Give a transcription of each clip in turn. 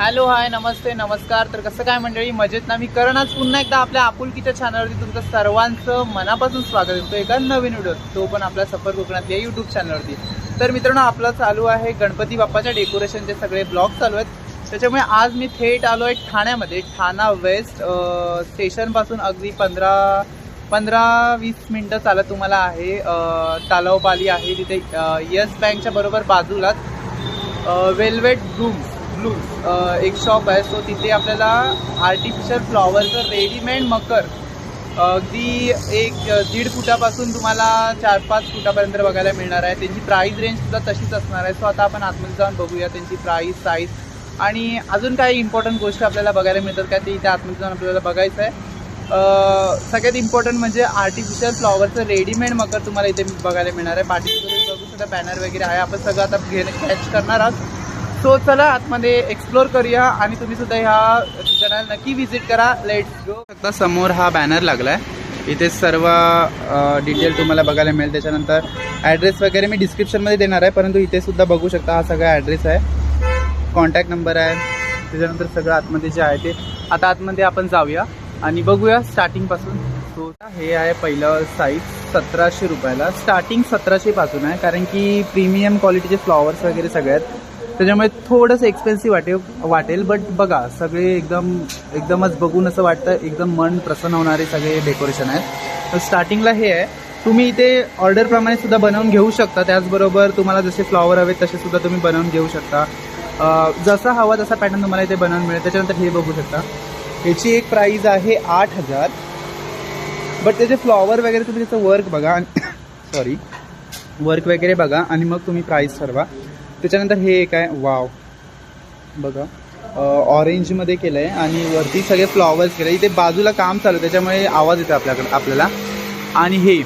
Hello hi नमस्ते नमस्कार. तर कसं काय मंडळी? मजेत ना? मी करण आज पुन्हा एकदा आपल्या आपुलकीच्या चॅनलवरती तुमचं सर्वांचं मनापासून स्वागत करतो. एका नवीन व्हिडिओ तो पण आपल्या सफर कोकणातल्या यूट्यूब चॅनलवरती तर मित्रांनो आपलं चालू आहे गणपती बाप्पाच्या डेकोरेशनचे सगळे ब्लॉग चालू आहेत. त्याच्यामुळे आज मी थेट आलो आहे ठाण्यामध्ये ठाणा वेस्ट स्टेशनपासून अगदी पंधरा पंधरा वीस मिनटं चालत तुम्हाला आहे. तालावपाली आहे तिथे येस बँकच्या बरोबर बाजूलाच वेल्वेट रूम्स ब्लूम्स एक शॉप आहे. सो तिथे आपल्याला आर्टिफिशियल फ्लॉवरचं रेडीमेड मकर अगदी एक दीड फुटापासून तुम्हाला चार पाच फुटापर्यंत बघायला मिळणार आहे. त्यांची प्राईस रेंज सुद्धा तशीच असणार आहे. सो आता आपण आतमध्ये जाऊन बघूया त्यांची प्राईस साईज आणि अजून काही इम्पॉर्टंट गोष्टी आपल्याला बघायला मिळतात का ते इथे आतमध्ये जाऊन आपल्याला बघायचं आहे. सगळ्यात इम्पॉर्टंट म्हणजे आर्टिफिशियल फ्लॉवरचं रेडीमेड मकर तुम्हाला इथे बघायला मिळणार आहे. पाठीमध्ये बघू सुद्धा बॅनर वगैरे आहे. आपण सगळं आता घेणं कॅच करणार आहोत. सो चला आतमध्ये एक्सप्लोर करूया आणि तुम्ही सुद्धा ह्या चॅनल नक्की व्हिजिट करा. लेट्स गो आता समोर हा बॅनर लागलाय. इथे सर्व डिटेल तुम्हाला बघायला मिळेल. त्याच्यानंतर ॲड्रेस वगैरे मी डिस्क्रिप्शनमध्ये देणार आहे परंतु इथे सुद्धा बघू शकता हा सगळा ॲड्रेस आहे. कॉन्टॅक्ट नंबर आहे. त्याच्यानंतर सगळं आतमध्ये जे आहे ते. आता आतमध्ये आपण जाऊया आणि बघूया स्टार्टिंगपासून सो हे आहे पहिलं साईज सतराशे रुपयाला. स्टार्टिंग सतराशेपासून आहे कारण की प्रीमियम क्वालिटीचे फ्लॉवर्स वगैरे सगळे आहेत. त्याच्यामुळे थोडंसं एक्सपेन्सिव्ह वाटे वाटेल बट बघा सगळे एकदम एकदमच बघून असं वाटतं एकदम मन प्रसन्न होणारे सगळे डेकोरेशन आहेत. तर स्टार्टिंगला हे आहे. तुम्ही इथे ऑर्डरप्रमाणे सुद्धा बनवून घेऊ शकता. त्याचबरोबर तुम्हाला जसे फ्लॉवर हवे तसे सुद्धा तुम्ही बनवून घेऊ शकता. जसा हवा तसा पॅटर्न तुम्हाला इथे बनवून मिळेल. त्याच्यानंतर हे बघू शकता. याची एक प्राईज आहे आठ हजार. बट त्याचे फ्लॉवर वगैरे तुम्ही त्याचं वर्क बघा. सॉरी वर्क वगैरे बघा. आणि मग तुम्ही प्राईस ठरवा. त्याच्यानंतर हे एक आहे वाव. बघा. ऑरेंजमध्ये केलं आहे आणि वरती सगळे फ्लॉवर्स केलं इथे बाजूला काम चालू आहे, त्याच्यामुळे आवाज येतो आपल्याकडं आपल्याला. आणि हे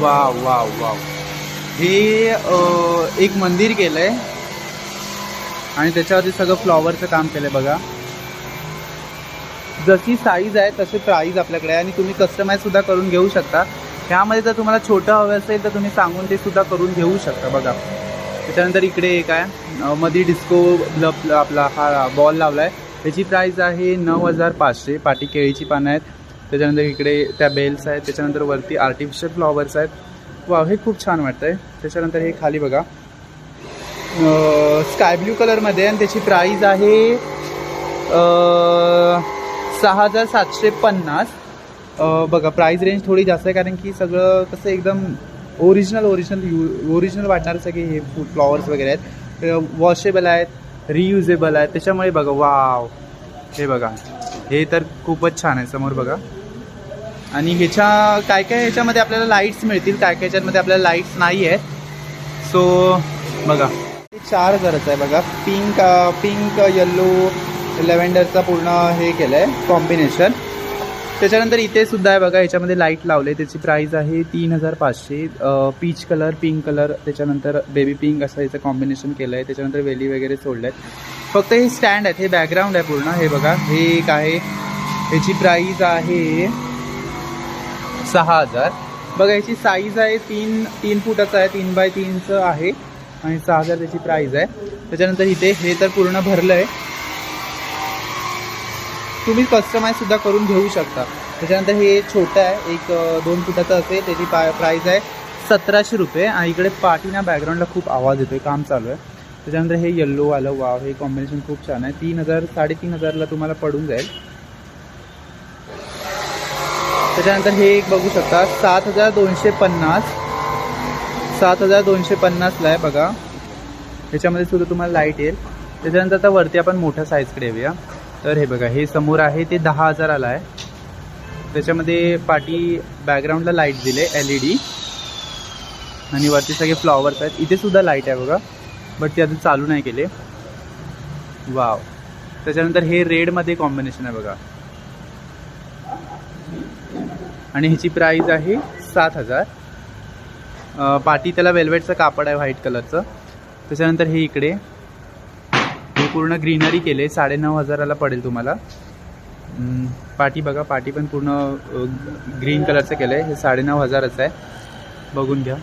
वाव वाव वाव. हे एक मंदिर केलं आहे आणि त्याच्यावरती सगळं फ्लॉवरचं काम केलं आहे बघा. जशी साईज आहे तसे प्राईज आपल्याकडे आहे. आणि तुम्ही कस्टमाईजसुद्धा करून घेऊ शकता. ह्यामध्ये जर तुम्हाला छोटं हवं असेल तर तुम्ही सांगून ते सुद्धा करून घेऊ शकता बघा. त्याच्यानंतर इकडे एक आहे. मध्ये डिस्को लब आपला हा बॉल लावला आहे त्याची प्राईस आहे नऊ हजार पाचशे पाटी केळीची पानं आहेत. त्याच्यानंतर इकडे त्या बेल्स आहेत. त्याच्यानंतर वरती आर्टिफिशियल फ्लॉवर्स आहेत. वा हे खूप छान वाटतं आहे त्याच्यानंतर हे खाली बघा. स्काय ब्ल्यू कलरमध्ये आणि त्याची प्राईज आहे सहा हजार सातशे पन्नास बघा प्राईज रेंज थोडी जास्त आहे. कारण की सगळं कसं एकदम ओरिजिनल ओरिजिनल यू ओरिजिनल वाटणारे सगळे हे फूड फ्लॉवर्स वगैरे आहेत. वॉशेबल आहेत रियुजेबल आहेत. त्याच्यामुळे बघा वाव हे बघा. हे तर खूपच छान आहे समोर बघा. आणि ह्याच्या काय काय ह्याच्यामध्ये आपल्याला लाईट्स मिळतील काय काय ह्याच्यामध्ये आपल्याला लाईट्स नाही आहेत. सो बघा. हे चार हजाराचं आहे बघा. पिंक पिंक येल्लो लॅव्हेंडरचा पूर्ण हे केलं आहे कॉम्बिनेशन त्याच्यानंतर इथे सुद्धा आहे बघा याच्यामध्ये लाइट लावले त्याची प्राईज आहे तीन हजार पाचशे. पीच कलर पिंक कलर त्याच्यानंतर बेबी पिंक असं याचं कॉम्बिनेशन केलं आहे त्याच्यानंतर वेली वगैरे सोडले आहेत फक्त हे स्टँड आहेत हे बॅकग्राऊंड आहे पूर्ण. हे बघा हे एक आहे. याची प्राईज आहे सहा हजार. बघा याची साईज आहे तीन तीन फुटाचं आहे तीन बाय तीनचं आहे. आणि सहा हजार त्याची प्राईज आहे. त्याच्यानंतर इथे हे तर पूर्ण भरलं आहे तुम्ही कस्टमाईजसुद्धा करून घेऊ शकता. त्याच्यानंतर हे छोटं आहे. एक दोन फुटाचं असेल त्याची पा प्राईज आहे सतराशे रुपये. आणि इकडे पाठीना बॅकग्राऊंडला खूप आवाज येतो आहे काम चालू आहे. त्याच्यानंतर हे येल्लो आलं वाव हे कॉम्बिनेशन खूप छान आहे. तीन हजार साडेतीन हजारला तुम्हाला पडून जाईल. त्याच्यानंतर हे एक बघू शकता सात हजार दोनशे पन्नास. सात हजार दोनशे पन्नासला आहे बघा. त्याच्यामध्ये सुद्धा तुम्हाला लाइट येईल. त्याच्यानंतर आता वरती आपण मोठ्या साईजकडे येऊया. तर हे बघा हे समोर आहे ते दहा हजाराला आहे. त्याच्यामध्ये पाठी बॅकग्राऊंडला लाइट दिले एल ई डी आणि वरती सगळे फ्लॉवर्स आहेत. इथे सुद्धा लाइट आहे बघा बट ते अजून चालू नाही केले. वाव त्याच्यानंतर हे रेडमध्ये कॉम्बिनेशन आहे बघा. आणि ह्याची प्राईज आहे सात हजार. पाठी पाटी त्याला वेल्वेटचं कापड आहे व्हाईट कलरचं त्याच्यानंतर हे इकडे. पूर्ण ग्रीनरी केले साडेनऊ हजाराला पडेल तुम्हाला. पाठी पाटी बघा पाटी पण पूर्ण ग्रीन कलरचं केलं आहे हे साडेनऊ हजारच आहे. बघून घ्या.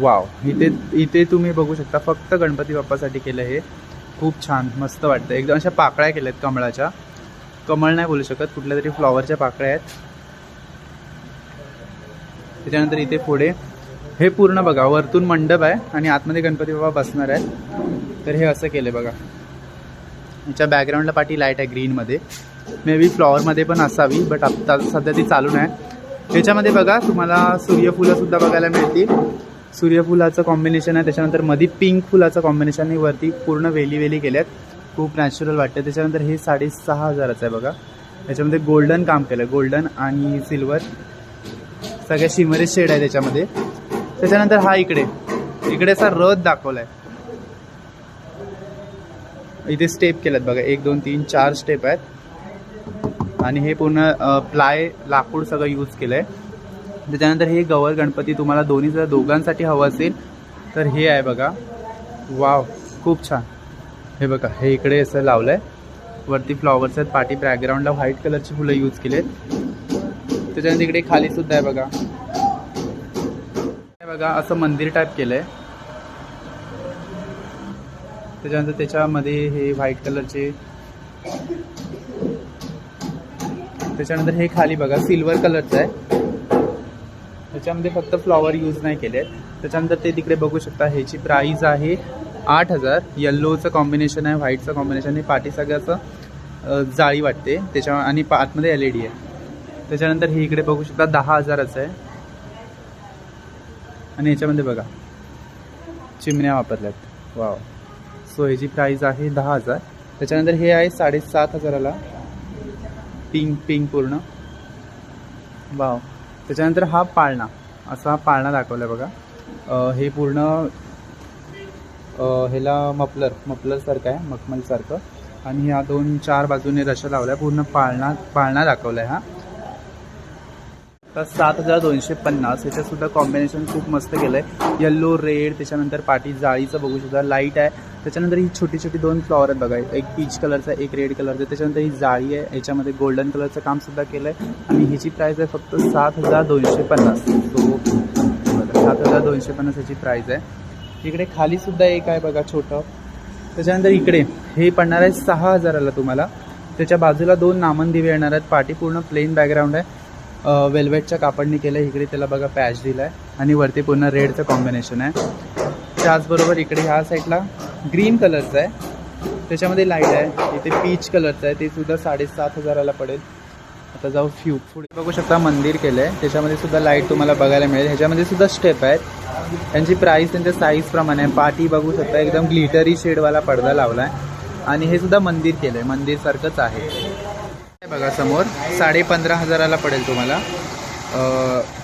वाव इथे इथे तुम्ही बघू शकता फक्त गणपती बाप्पासाठी केलं हे. खूप छान मस्त वाटतं. एकदम अशा पाकळ्या केल्या आहेत कमळाच्या. कमळ नाही बोलू शकत कुठल्या तरी फ्लॉवरच्या पाकळ्या आहेत. त्याच्यानंतर इथे पुढे हे पूर्ण बघा वरतून मंडप आहे आणि आतमध्ये गणपती बाबा बसणार आहेत. तर हे असं केलं बघा. याच्या बॅकग्राऊंडला पाठी लाइट आहे ग्रीनमध्ये मे बी फ्लॉवरमध्ये पण असावी बट आत्ता सध्या ती चालू नाही. त्याच्यामध्ये बघा तुम्हाला सूर्यफुलंसुद्धा बघायला मिळतील. सूर्यफुलाचं कॉम्बिनेशन आहे त्याच्यानंतरमध्ये पिंक फुलाचं कॉम्बिनेशन वरती पूर्ण वेली वेली केल्यात. खूप नॅचरल वाटतं त्याच्यानंतर हे साडेसहा हजाराचं आहे बघा. त्याच्यामध्ये गोल्डन काम केलं गोल्डन आणि सिल्वर सगळ्या शिमरी शेड आहे त्याच्यामध्ये. त्याच्यानंतर हा इकडे. इकडे असा रथ दाखवलाय. इथे स्टेप केल्यात बघा. एक दोन तीन चार स्टेप आहेत. आणि हे पूर्ण प्लाय लाकूड सगळं यूज केलंय. त्याच्यानंतर हे गवर गणपती तुम्हाला दोन्ही जर दोघांसाठी हवं असेल तर हे आहे बघा. वाव खूप छान. हे बघा हे इकडे असं लावलंय. वरती फ्लॉवर्स आहेत. पाठी बॅकग्राऊंडला व्हाईट कलरची फुलं यूज केलेत. त्याच्यानंतर इकडे खाली सुद्धा आहे बघा. बघा असं मंदिर टाईप केलंय. त्याच्यानंतर त्याच्यामध्ये हे व्हाईट कलरचे त्याच्यानंतर हे खाली बघा सिल्वर कलरचं आहे. त्याच्यामध्ये फक्त फ्लॉवर यूज नाही केले. त्याच्यानंतर ते तिकडे बघू शकता ह्याची प्राईज आहे आठ हजार. येल्लोचं कॉम्बिनेशन आहे व्हाईटचं कॉम्बिनेशन आहे. पाठी सगळ्याचं जाळी वाटते. त्याच्या आणि आतमध्ये एल ई डी आहे. त्याच्यानंतर हे इकडे बघू शकता दहा हजाराचं आहे. आणि याच्यामध्ये बघा चिमण्या वापरल्यात. वाव सो ह्याची प्राईज आहे दहा हजार. त्याच्यानंतर हे आहे साडेसात हजाराला. पिंक पिंक पूर्ण. वाव त्याच्यानंतर हा पाळणा. असा हा पाळणा दाखवला आहे बघा हे पूर्ण ह्याला मफलर मफलरसारखं आहे मखमलसारखं आणि ह्या दोन चार बाजूने रशा लावल्या. पूर्ण पाळणा पाळणा दाखवला आहे हा. तर सात हजार दोनशे पन्नास. ह्याच्यातसुद्धा कॉम्बिनेशन खूप मस्त केलं आहे येल्लो रेड त्याच्यानंतर पाठी जाळीचं बघू शकता. लाइट आहे. त्याच्यानंतर ही छोटी छोटी दोन फ्लॉवर आहेत बघा. एक पीच कलरचा एक रेड कलरचा त्याच्यानंतर ही जाळी आहे. याच्यामध्ये गोल्डन कलरचं काम सुद्धा केलं आहे आणि ह्याची प्राईस आहे फक्त सात हजार दोनशे पन्नास. सो सात हजार दोनशे पन्नास ह्याची प्राईस आहे. इकडे खाली सुद्धा एक आहे बघा छोटं. त्याच्यानंतर इकडे हे पडणार आहे सहा हजाराला तुम्हाला. त्याच्या बाजूला दोन नामन दिवे येणार आहेत. पाठी पूर्ण प्लेन बॅकग्राऊंड आहे. वेल्वेटच्या कापडनी केलं आहे इकडे त्याला बघा पॅच दिला आहे आणि वरती पूर्ण रेडचं कॉम्बिनेशन आहे. त्याचबरोबर इकडे ह्या साईडला ग्रीन कलरचं आहे. त्याच्यामध्ये लाइट आहे. इथे पीच कलरचं आहे. ते सुद्धा साडेसात हजाराला पडेल. आता जाऊ फ्यू पुढे बघू शकता मंदिर केलं आहे त्याच्यामध्ये सुद्धा लाइट तुम्हाला बघायला मिळेल. ह्याच्यामध्ये सुद्धा स्टेप आहेत. त्यांची प्राईस त्यांच्या साईजप्रमाणे आहे. पाठी बघू शकता. एकदम ग्लिटरी शेडवाला पडदा लावला आहे आणि हे सुद्धा मंदिर केलं आहे मंदिरसारखंच आहे. बघा समोर. साडे पंधरा हजाराला पडेल तुम्हाला.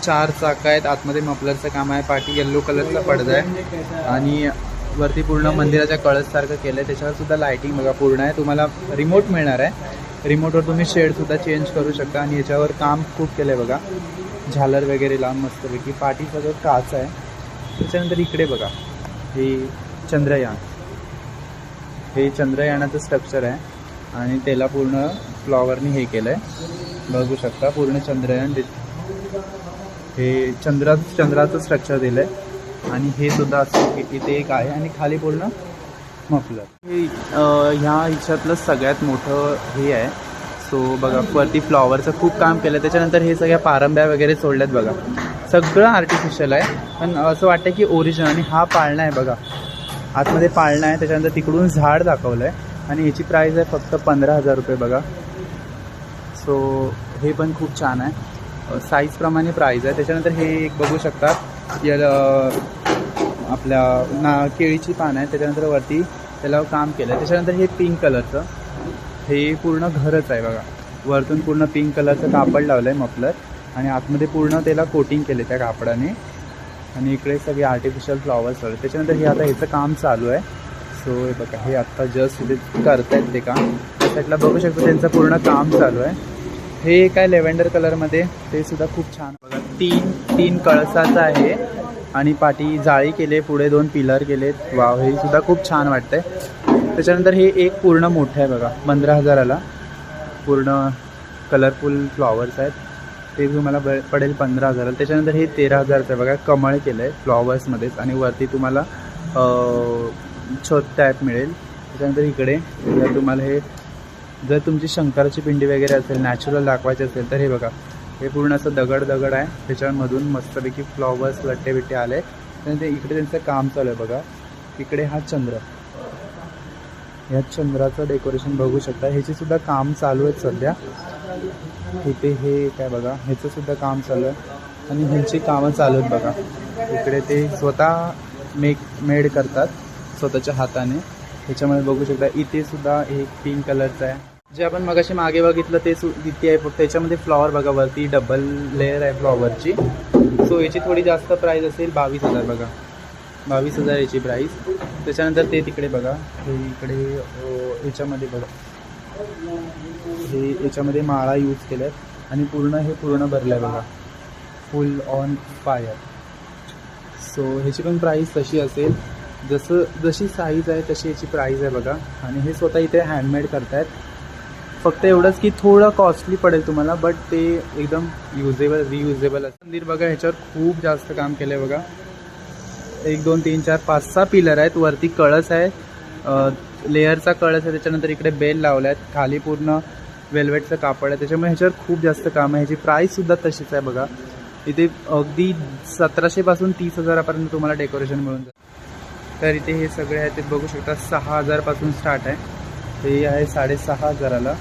चार चाक आहेत. आतमध्ये मफलरचं काम आहे. पाठी येल्लो कलरचा पडदा आहे. आणि वरती पूर्ण मंदिराच्या कळससारखं केलं आहे त्याच्यावर सुद्धा लाईटिंग बघा पूर्ण आहे. तुम्हाला रिमोट मिळणार आहे. रिमोटवर तुम्ही शेडसुद्धा चेंज करू शकता. आणि याच्यावर काम खूप केलं आहे बघा. झालर वगैरे लांब मस्तपैकी. पाठी सगळं काच आहे. त्याच्यानंतर इकडे बघा. हे चंद्रयान. हे चंद्रयानाचं स्ट्रक्चर आहे. आणि त्याला पूर्ण फ्लॉवरनी हे केलं आहे बघू शकता पूर्ण चंद्रयान हे चंद्रा चंद्राचं स्ट्रक्चर दिलं आहे आणि हे सुद्धा असं इथे एक आहे आणि खाली पूर्ण मफलर. हे ह्या हिच्यातलं सगळ्यात मोठं हे आहे. सो बघा वरती फ्लॉवरचं खूप काम केलं त्याच्यानंतर हे सगळ्या पारंब्या वगैरे सोडल्यात बघा. सगळं आर्टिफिशियल आहे. पण असं वाटतं की ओरिजिनल आणि हा पाळणा आहे बघा. आतमध्ये पाळणा आहे. त्याच्यानंतर तिकडून झाड दाखवलं आहे आणि याची प्राईस आहे फक्त पंधरा हजार रुपये बघा. सो हे पण खूप छान आहे. साईजप्रमाणे प्राईज आहे. त्याच्यानंतर हे एक बघू शकतात. याला आपल्या ना केळीची पानं आहे त्याच्यानंतर वरती त्याला काम केलं आहे त्याच्यानंतर हे पिंक कलरचं हे पूर्ण घरच आहे बघा. वरतून पूर्ण पिंक कलरचं कापड लावलं आहे मफलर. आणि आतमध्ये पूर्ण त्याला कोटिंग केले त्या कापडाने. आणि इकडे सगळे आर्टिफिशियल फ्लॉवर्स वगैरे त्याच्यानंतर हे आता ह्याचं काम चालू आहे. सो हे बघा. हे आत्ता जस्ट इथे करतायत ते काम. त्यातला बघू शकतो. त्यांचं पूर्ण काम चालू आहे. हे एक आहे लेव्हेंडर कलरमध्ये ते सुद्धा खूप छान. बघा तीन तीन कळसाचं आहे आणि पाठी जाळी केले पुढे दोन पिलर केलेत. वाव हे सुद्धा खूप छान वाटतंय. त्याच्यानंतर हे एक पूर्ण मोठं आहे बघा पंधरा हजाराला. पूर्ण कलरफुल फ्लॉवर्स आहेत. ते तुम्हाला ब- पडेल पंधरा हजाराला. त्याच्यानंतर हे तेरा हजारचं आहे बघा कमळ केलं आहे फ्लॉवर्समध्येच आणि वरती तुम्हाला अं, छत टाईप मिळेल. त्याच्यानंतर इकडे तुम्हाला हे जर तुमची शंकराची पिंडी वगैरे असेल नॅचरल दाखवायची असेल तर हे बघा. हे पूर्ण असं दगड दगड आहे. त्याच्यामधून मस्तपैकी फ्लॉवर्स लट्टे बिट्टे आले ते इकडे त्यांचं काम चालू आहे बघा. इकडे हा चंद्र. ह्या चंद्राचं डेकोरेशन बघू शकता. ह्याचे सुद्धा काम चालू आहेत सध्या. इथे हे काय बघा. ह्याचं सुद्धा काम चालू आहे. आणि ह्यांची कामं चालू आहेत बघा. इकडे ते स्वतः मेक मेड करतात. स्वतःच्या हाताने. ह्याच्यामध्ये बघू शकता. इथे सुद्धा एक पिंक कलरचं आहे. जे आपण मगाशी मागे बघितलं ते सु आहे. फक्त त्याच्यामध्ये फ्लॉवर बघा वरती डबल लेअर आहे फ्लॉवरची सो याची थोडी जास्त प्राईस असेल बावीस हजार बघा. बावीस हजार याची प्राईस त्याच्यानंतर ते तिकडे बघा. हे इकडे याच्यामध्ये बघा. हे याच्यामध्ये माळा यूज केल्या आहेत आणि पूर्ण हे पूर्ण भरलं आहे बघा. फुल ऑन फायर सो ह्याची पण प्राईस तशी असेल. जसं जशी साईज आहे तशी याची प्राईस आहे बघा. आणि हे स्वतः इथे हँडमेड करतायत. फक्त एवढंच की थोडं कॉस्टली पडेल तुम्हाला बट ते एकदम युजेबल रियुजेबल असं मंदिर बघा ह्याच्यावर खूप जास्त काम केलं आहे बघा. एक दोन तीन चार पाच सहा पिलर आहेत. वरती कळस आहे. लेअरचा कळस आहे. त्याच्यानंतर इकडे बेल लावला आहेत खाली पूर्ण वेल्वेटचं कापड आहे. त्याच्यामुळे ह्याच्यावर खूप जास्त काम आहे. ह्याची प्राईससुद्धा तशीच आहे बघा. इथे अगदी सतराशेपासून तीस हजारापर्यंत तुम्हाला डेकोरेशन मिळून जातं तर इथे हे सगळे आहे ते बघू शकता सहा हजारपासून स्टार्ट आहे. हे आहे साडेसहा हजाराला.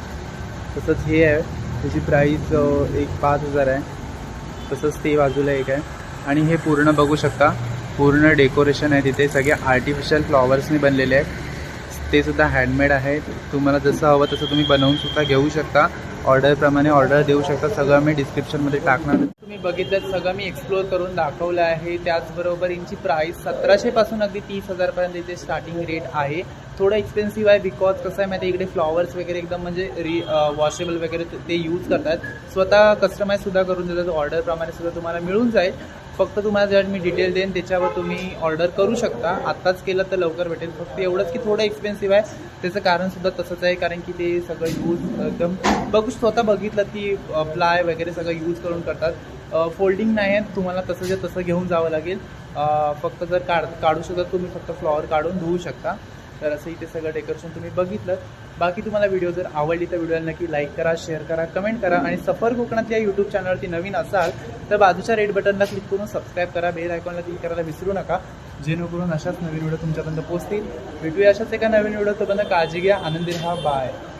तसंच हे आहे. त्याची प्राईस एक पाच हजार आहे. तसंच ते बाजूला एक आहे. आणि हे पूर्ण बघू शकता. पूर्ण डेकोरेशन आहे तिथे. सगळे आर्टिफिशियल फ्लॉवर्सने बनलेले आहेत. ते सुद्धा हँडमेड आहे. तुम्हाला जसं हवं तसं तुम्ही बनवून सुद्धा घेऊ शकता. ऑर्डरप्रमाणे ऑर्डर देऊ शकता. सगळं मी डिस्क्रिप्शनमध्ये टाकणार. मी बघितलं सगळं मी एक्सप्लोअर करून दाखवलं आहे. त्याचबरोबर यांची प्राईस सतराशेपासून अगदी तीस हजारपर्यंत इथे स्टार्टिंग रेट आहे. थोडं एक्सपेन्सिव्ह आहे बिकॉज कसं आहे माहिती इकडे फ्लॉवर्स वगैरे एकदम म्हणजे री वॉशेबल वगैरे ते- ते यूज करतात. स्वतः कस्टमाईजसुद्धा करून देतात. ऑर्डरप्रमाणे सुद्धा तुम्हाला मिळून जाईल. फक्त तुम्हाला जेव्हा मी डिटेल देईन. त्याच्यावर तुम्ही ऑर्डर करू शकता. आत्ताच केलं तर लवकर भेटेल. फक्त एवढंच की थोडं एक्सपेन्सिव्ह आहे. त्याचं कारणसुद्धा तसंच आहे. कारण की ते सगळं यूज एकदम बघू स्वतः बघितलं की प्लाय वगैरे सगळं यूज करून करतात. फोल्डिंग नाही आहेत तुम्हाला तसंच्या तसं घेऊन जावं लागेल. फक्त जर काढ काढू शकता तुम्ही फक्त फ्लॉवर काढून धुवू शकता. तर असं इथे सगळं डेकोरेशन तुम्ही बघितलं. बाकी तुम्हाला व्हिडिओ जर आवडली तर व्हिडिओला नक्की लाईक करा शेअर करा कमेंट करा आणि सफर कोकणात या यूट्यूब चॅनलवरती नवीन असाल तर बाजूच्या रेड बटनला क्लिक करून सबस्क्राईब करा. बेल आयकॉनला क्लिक करायला विसरू नका. जेणेकरून अशाच नवीन व्हिडिओ तुमच्यापर्यंत पोहोचतील. भेटूया अशाच एका नवीन व्हिडिओ तोपर्यंत काळजी घ्या. आनंदी राहा. बाय